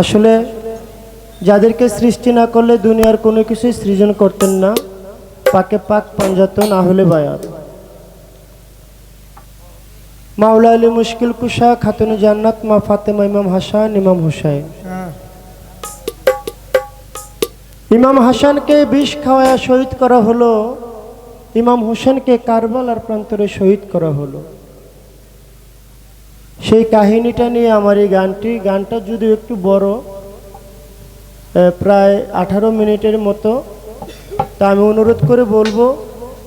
আসলে যাদেরকে সৃষ্টি না করলে দুনিয়ার কোনো কিছুই সৃজন করতেন না। পাকে পাক পাঞ্জাত না হলে বায়াত। মাওলা আলী মুশকিল কুশা, খাতুন জান্নাত, মা ফাতেমা, ইমাম হাসান, ইমাম হুসাইন। ইমাম হাসানকে বিষ খাওয়ায় শহীদ করা হলো। ইমাম হোসেনকে কারবালার প্রান্তরে শহীদ করা হলো। সেই কাহিনীটা নিয়ে আমার এই গানটি, গানটা যদি একটু বড় প্রায় আঠারো মিনিটের মতো, তা আমি অনুরোধ করে বলব,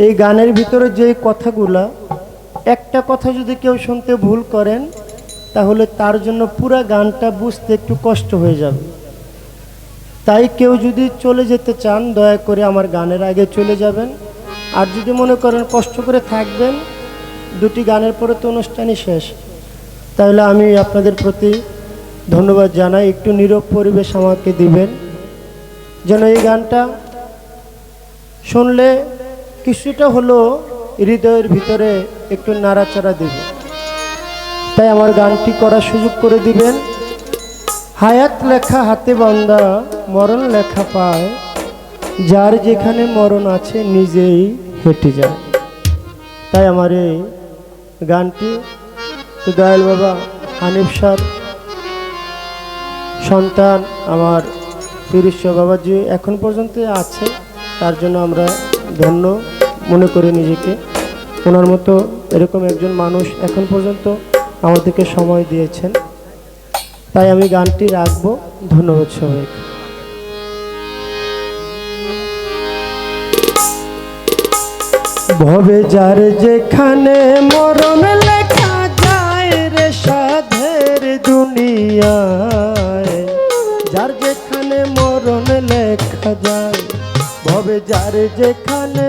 এই গানের ভিতরে যে কথাগুলা, একটা কথা যদি কেউ শুনতে ভুল করেন, তাহলে তার জন্য পুরা গানটা বুঝতে একটু কষ্ট হয়ে যাবে। তাই কেউ যদি চলে যেতে চান, দয়া করে আমার গানের আগে চলে যাবেন। আর যদি মনে করেন কষ্ট করে থাকবেন, দুটি গানের পরে তো অনুষ্ঠানই শেষ। তাহলে আমি আপনাদের প্রতি ধন্যবাদ জানাই। একটু নীরব পরিবেশ আমাকে দিবেন। যেন এই গানটা শুনলে কিছুটা হলো হৃদয়ের ভিতরে একটু নাড়াচাড়া দিবে। তাই আমার গানটি করার সুযোগ করে দিবেন। হায়াত লেখা হাতে বান্দা, মরণ লেখা পায়। যার যেখানে মরণ আছে নিজেই হেঁটে যায়। তাই আমার এই গানটি তো দয়াল বাবা, হানিফ সার সন্তান আমার তিরিশ বাবাজি এখন পর্যন্ত আছে, তার জন্য আমরা ধন্য মনে করি নিজেকে। ওনার মতো এরকম একজন মানুষ এখন পর্যন্ত আমাদেরকে সময় দিয়েছেন। তাই আমি গানটি রাখব। ধন্যবাদ সবাইকে। ভবে যার যেখানে মরণ যার যেখানে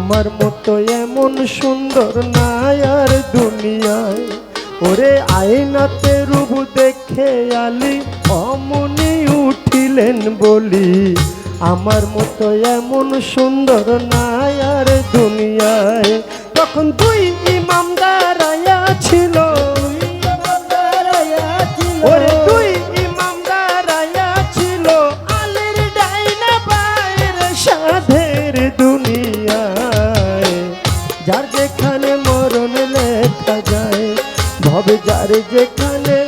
আমার মতো এমন সুন্দর নায়ার দুনিয়ায়। ওরে আয়নাতে রূপ দেখে আলি, অমনি উঠিলেন বলি। আমার মতো এমন সুন্দর নায়ার দুনিয়ায়, তখন দুই যার যেখানে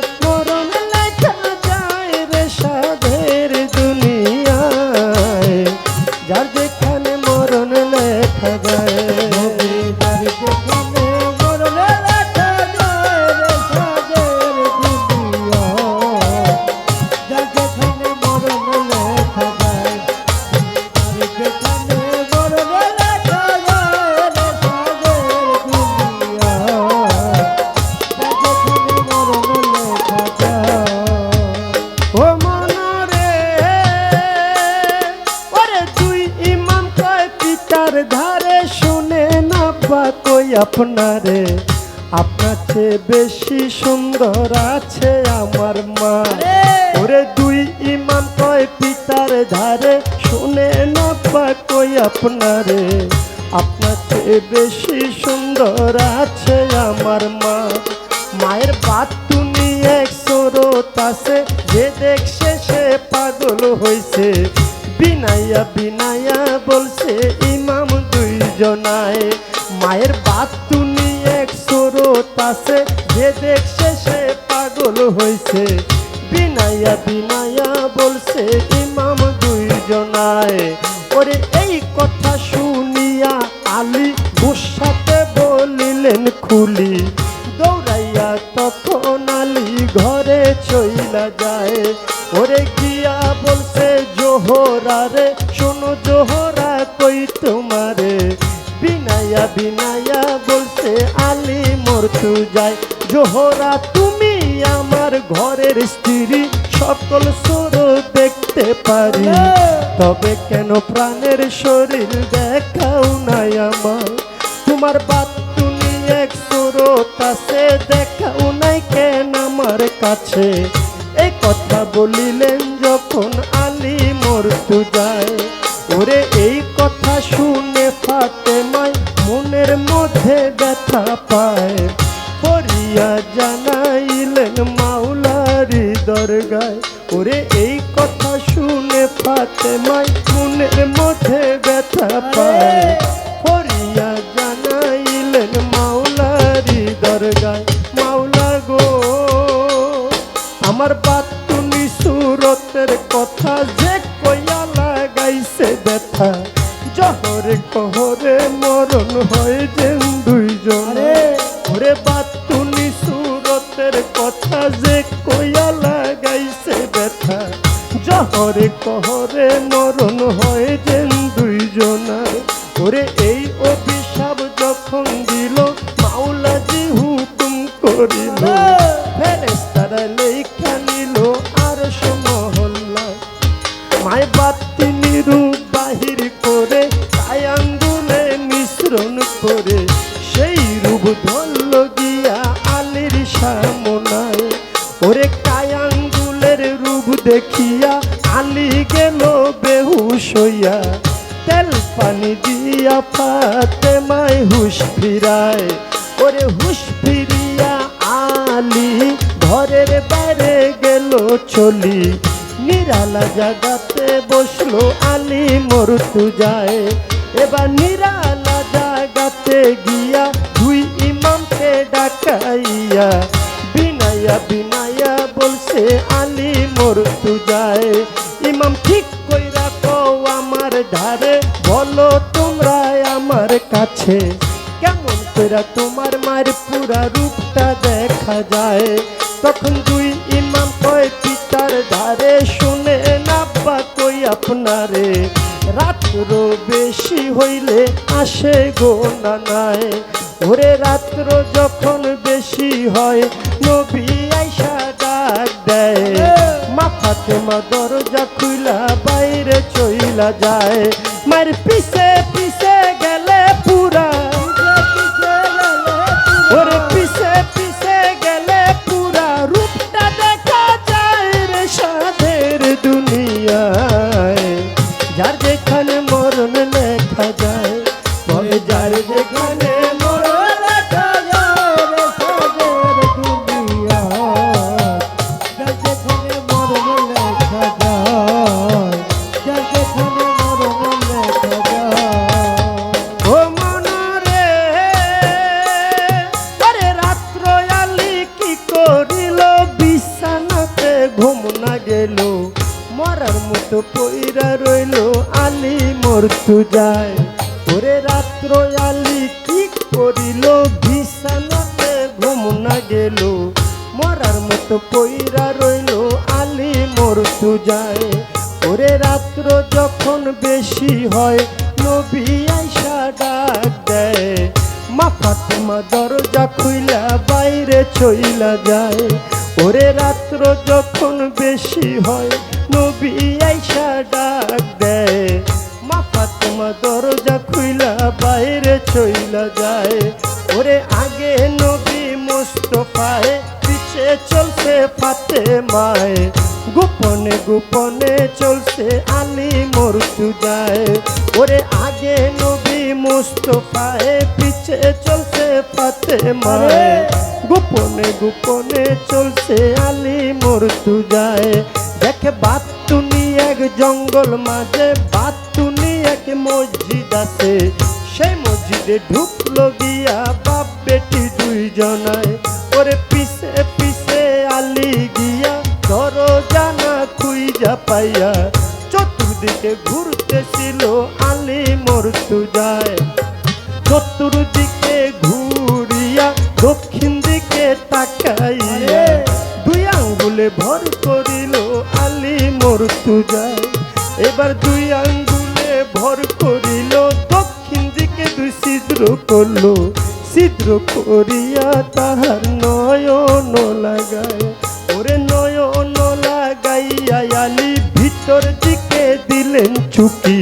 কই আপনারে আপনার চেয়ে বেশি সুন্দর আছে আমার মা। ওরে দুই ইমাম কয় পিতার ধারে। শুনে না কই আপনারে। আপনার চেয়ে বেশি সুন্দর আছে আমার মা। মায়ের বাত তুমি এক স্রোত আছে। যে দেখছে সে পাগল হয়েছে বিনাইয়া বিনাইয়া বলছে ইমাম দুইজনায় মায়ের বাত তুনি এক স্রোত আছে। যে দেখছে সে পাগল হয়েছে। বিনাইয়া বিনাইয়া বলছে, ইমাম দুইজনায়। ওরে এই কথা শুনিয়া আলী গুসাতে বলিলেন খুলি। দৌড়াইয়া তখন আলী ঘরে চইলা যায়। ঘরের স্ত্রী সকল সুর দেখতে পারি। তবে কেন প্রাণের শরীর দেখাও নাই আমার? তোমার বাত তুমি এক সুরত আছে দেখাও নাই কেন আমার কাছে? এই কথা বলিলেন যখন আলী মরতু যায় ওরে এই কথা শুনে ফাতেমায় মনের মধ্যে ব্যথা পায়। পরিয়া জানাইলেন শুনে ফাতেমায় মনের মধ্যে ব্যথা পায়। পরিয়া জানাইলেন মাওলারি দরগায়, মাওলা গো, আমার বাতুনি সুরতের কথা যে কইয়া লাগাইছে ব্যথা। জহরে কহরে মরণ হয় যেন জহরে কহরে মরণ হয় যেন দুইজনার। ওরে এই অভিশাপ যখন দিল মাওলাজি হুকুম করিল। ফেরেস্তারা লেখা নিল আর মহল্লা মায় বাতি নিরূপ বাহির করে তাই আঙ্গুলে মিশ্রণ করে। সেই রূপ ধরল গিয়া আলির সামনায়। ওরে কায়াঙ্গুলের রূপ দেখিয়া আলি গেল বেহুশ হইয়া। তেল পানি দিয়া পাতে মাই হুশ ফিরায়। ওরে হুশ ফিরিয়া আলি, ঘরের বাইরে গেল চলি। নিরালা জাগাতে বসল আলি, মরতু যায়। এবার নিরালা জাগাতে গিয়া দুই ইমামকে ডাকাইয়া বিনাইয়া বিনাইয়া বলছে আলী, মরতু যায়। ইমাম ঠিক কইরা কও আমার ধারে, বলো তোমরা আমার কাছে, কেমন কইরা তোমার মার পুরা রূপটা দেখা যায়? তখন দুই ইমাম কয়, পিতার ধারে শুনে না বা কই আপনারে, রাত্র বেশি হইলে আসে গো নানায়। ওরে রাত্র যখন বেশি হয়, নবী আইসা ডাক দেয়। ফাতেমা দরজা খুইলা বাইরে চইলা যায়। মার পিছে পিছে গেলে পুরা না গেল। মরার মতো পইরা রইল আলি মরতু যায় ওরে রাত্র যখন বেশি হয়, নবী আইসা ডাক দেয়। মা ফাতেমা দরজা খুইলা বাইরে চইলা যায়। ওরে রাত্র যখন বেশি হয়, নবী আইসা ডাক দেয়। মা ফাতেমা দরজা খুইলা বাইরে চইলা যায়। ওরে আগে নবী মোস্তফায় পিছে চলছে ফাতে মায়। গোপনে গোপনে চলছে আলী মরতু যায়। ওরে আগে নবী মুস্তফায় পিছে চলছে ফাতে মায়। গোপনে গোপনে চলছে আলী মরতু যায়। দেখে বাতুনি এক জঙ্গল মাঝে বাতুনি এক মসজিদ আছে। সেই মসজিদে ঢুকলো গিয়া দুইজনায় ওরে পিছে পিছে আলি গিয়া ধরো জানা খুইজা পাইয়া। চতুর্দিকে ঘুরতেছিল আলি মরতু যায় চতুর্দিকে ঘুরিয়া দক্ষিণ দিকে তাকাইয়া দুই আঙ্গুলে ভর করিল আলি মরতু যায় এবার দুই আঙ্গুলে ভর করিল দক্ষিণ দিকে দুই ছিদ্র করল। ছিদ্র করিয়া তাহার নয়ন লাগায়। ওরে নয়ন লাগাইয়া আলি ভিতর দিকে দিলেন চুকি।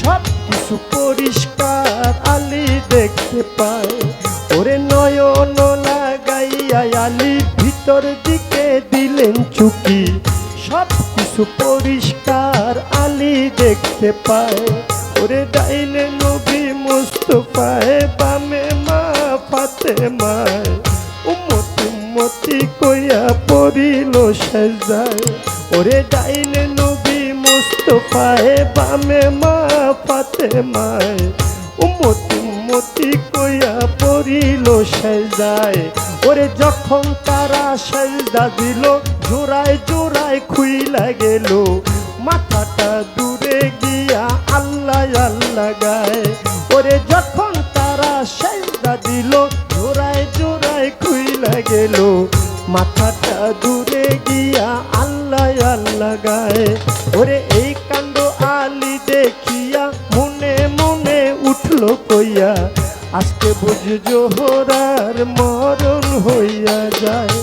সব কিছু পরিষ্কার আলি দেখতে পায়। ওরে নয়ন লাগাইয়া আলি ভিতর দিকে দিলেন চুকি। সব কিছু পরিষ্কার আলি দেখতে পায়। ওরে ডাইলে নবী মুস্তফায় বামে ফাতে মায় উম্মতি উম্মতি কইয়া পড়িল সাজায়। ওরে ডাইলে নবী মুস্তফায় বামে মা ফাতে মায় উম্মতি উম্মতি কইয়া পড়িল সাজায়। ওরে যখন তারা সাজদা দিল, জোড়ায় জোড়ায় খুইলা গেল। মাথাটা দূরে গিয়া আল্লাহ আল্লাহ গায়। ওরে যখন তারা সাজদা দিল, জোড়ায় জোড়ায় খুইলা গেল। মাথাটা দূরে গিয়া আল্লাহ আল্লাহ গায়। ওরে এই কাণ্ড আলি দেখিয়া মনে মনে উঠল কইয়া, আজকে বুঝ জোহরার মরণ হইয়া যায়।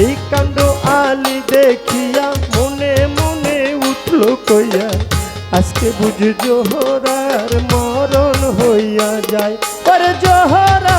এই কাণ্ড আলি দেখিয়া মনে মনে উঠল কইয়া, আজকে বুঝ জোহরার মরণ হইয়া যায়। ওরে জোহরা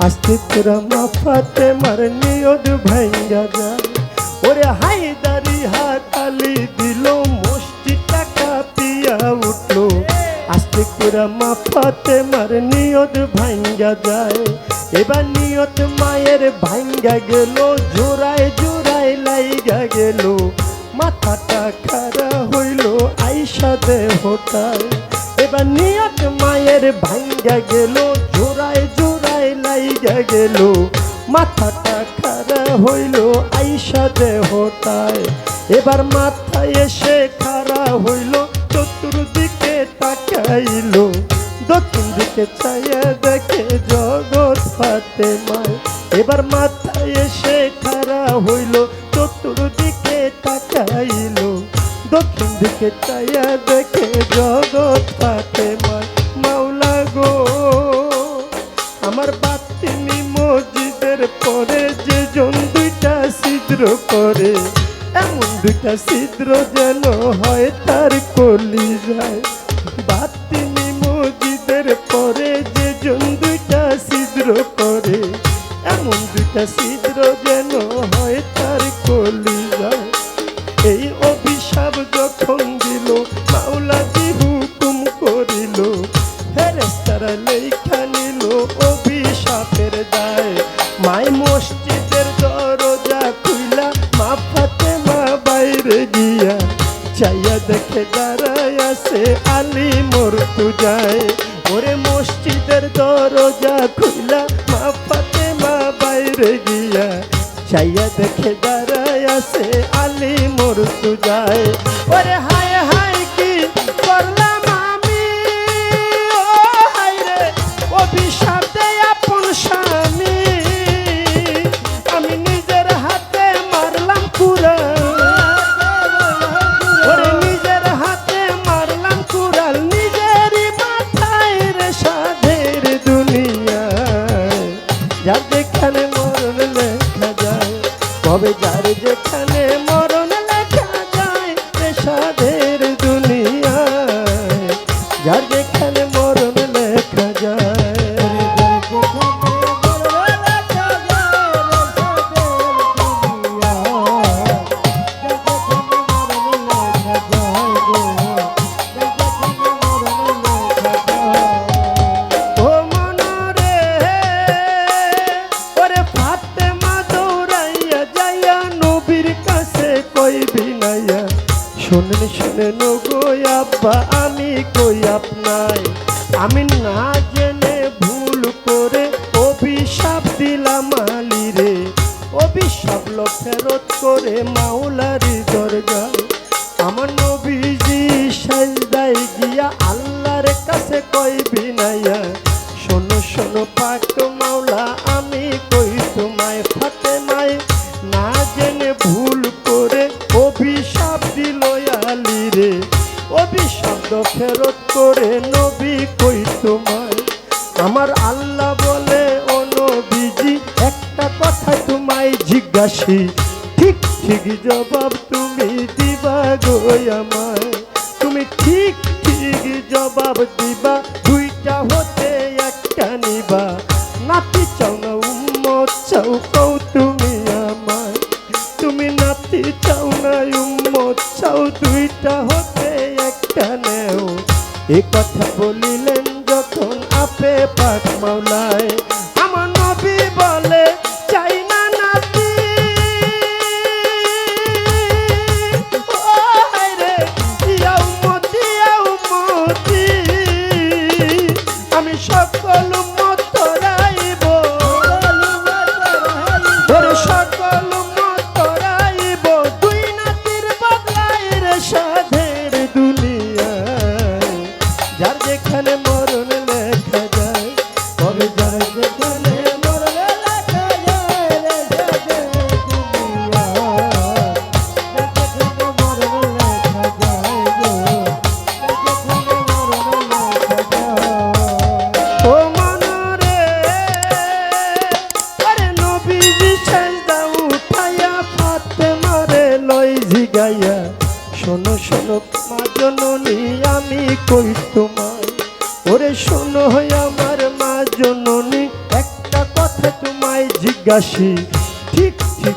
তোরা মাফাতে মার নিয়দ ভাঙ্গা যায় ওরে হায়দারি হাকালি দিল মুষ্টিটা কাঁপিয়া উঠল। আস্তে করে মাফাতে মার নিয়ত ভাঙ্গা যায়। এবার নিয়ত মায়ের ভাঙ্গা গেল, জোড়ায় জোড়ায় লাইগা গেল। মাথাটা খারা হইল আইসা দেহটায়। এবার নিয়ত মায়ের ভাঙ্গা গেল লাইগা গেল, মাথাটা খারা হইল আইসা দেহটায়। এবার মাথায় এসে খারা হইল, চতুর্দিকে তাকাইল। দক্ষিণ দিকে চাইয়া দেখে জগৎ ফাতে মায়। এবার মাথায় এসে খারা হইল, চতুর্দিকে তাকাইল। দক্ষিণ দিকে চাইয়া দুইটা ছিদ্র যেন হয় তার কলি যায় বাতিনি মজিদের পরে যে জন দুইটা ছিদ্র করে, এমন দুইটা আলী মরতু যায়। ওরে vámonos. চাও কৌ তুমি আমার তুমি নাতি চাও না উম্মত, চাও দুইটা হতে একটা নেও এ কথা এখানে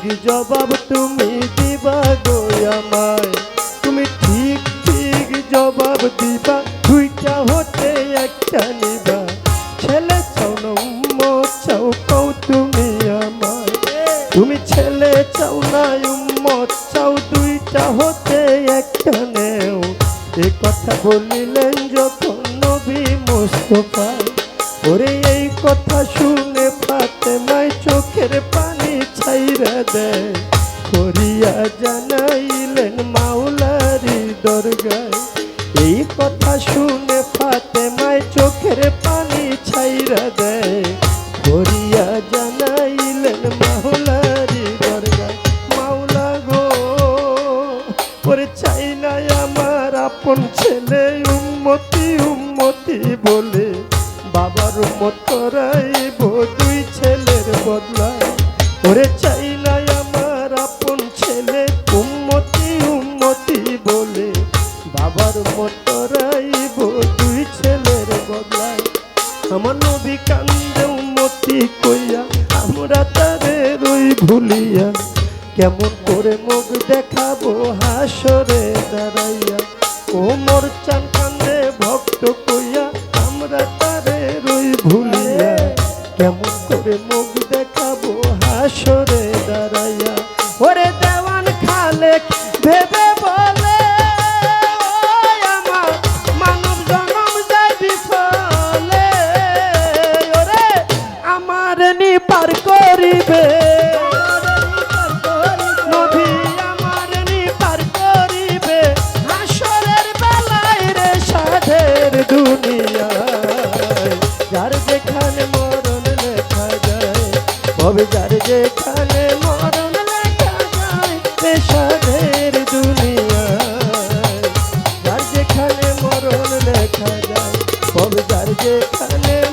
কি জবাব তুমি দিবা গো আমায়। তুমি ঠিক ঠিক জবাব দিবা। দুইটা হতে একটা নিবা। ছেলে চাও নম চাও কৌ তুমি আমায়। তুমি ছেলে চাও না উম্ম, চাও দুইটা হতে একটা নেও। এ কথা বলিল চোখের পানি ছাইরা দেয়। দেখাবো হাসরে দাঁড়াইয়া। ও মোর চান কান্দে ভক্ত কই হবে যার যেখানে মরণ লেখা যায়, পেশাদের দুনিয়ায়। যার যেখানে মরণ লেখা যায়, হবে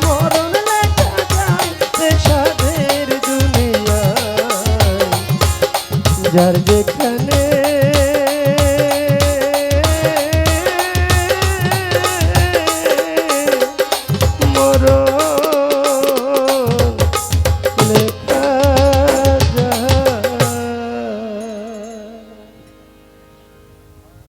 মরণ লেখা যায়, পেশাদের যার যেখানে